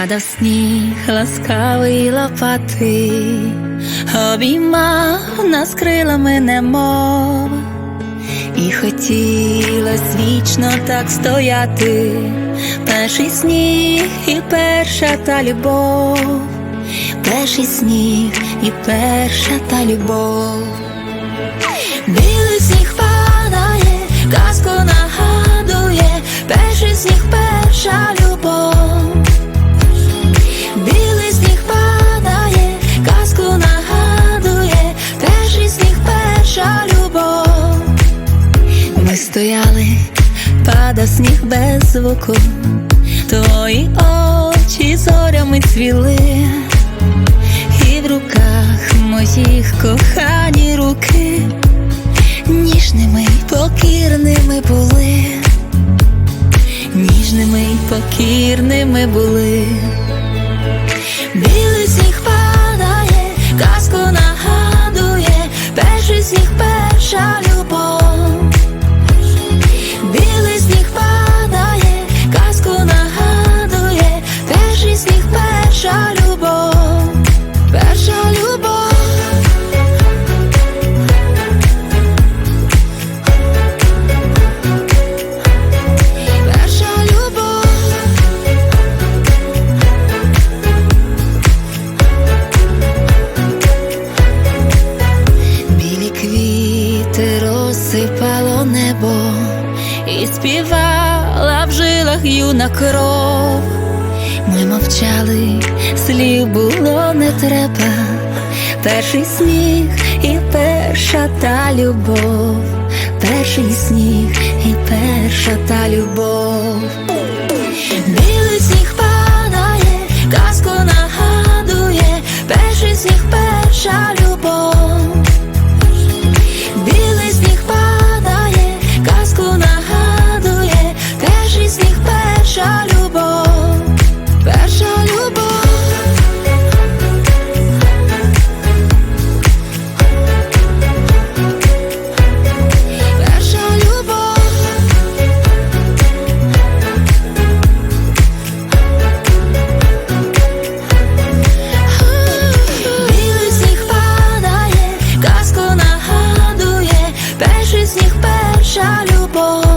Падав сніг ласкавий лопати, обіймав нас крилами немов, і хотілось вічно так стояти, перший сніг і перша та любов, перший сніг і перша та любов. Білий сніг падає, казку нагадує, перший сніг, перша любов. Падав сніг без звуку, твої очі зорями цвіли, і в руках моїх кохані руки. Ніжними й покірними були, ніжними й покірними були. Квіти розсипало небо і співала в жилах юна кров. Ми мовчали, слів було не треба. Перший сніг і перша та любов, перший сніг і перша та любов. Білий сніг wall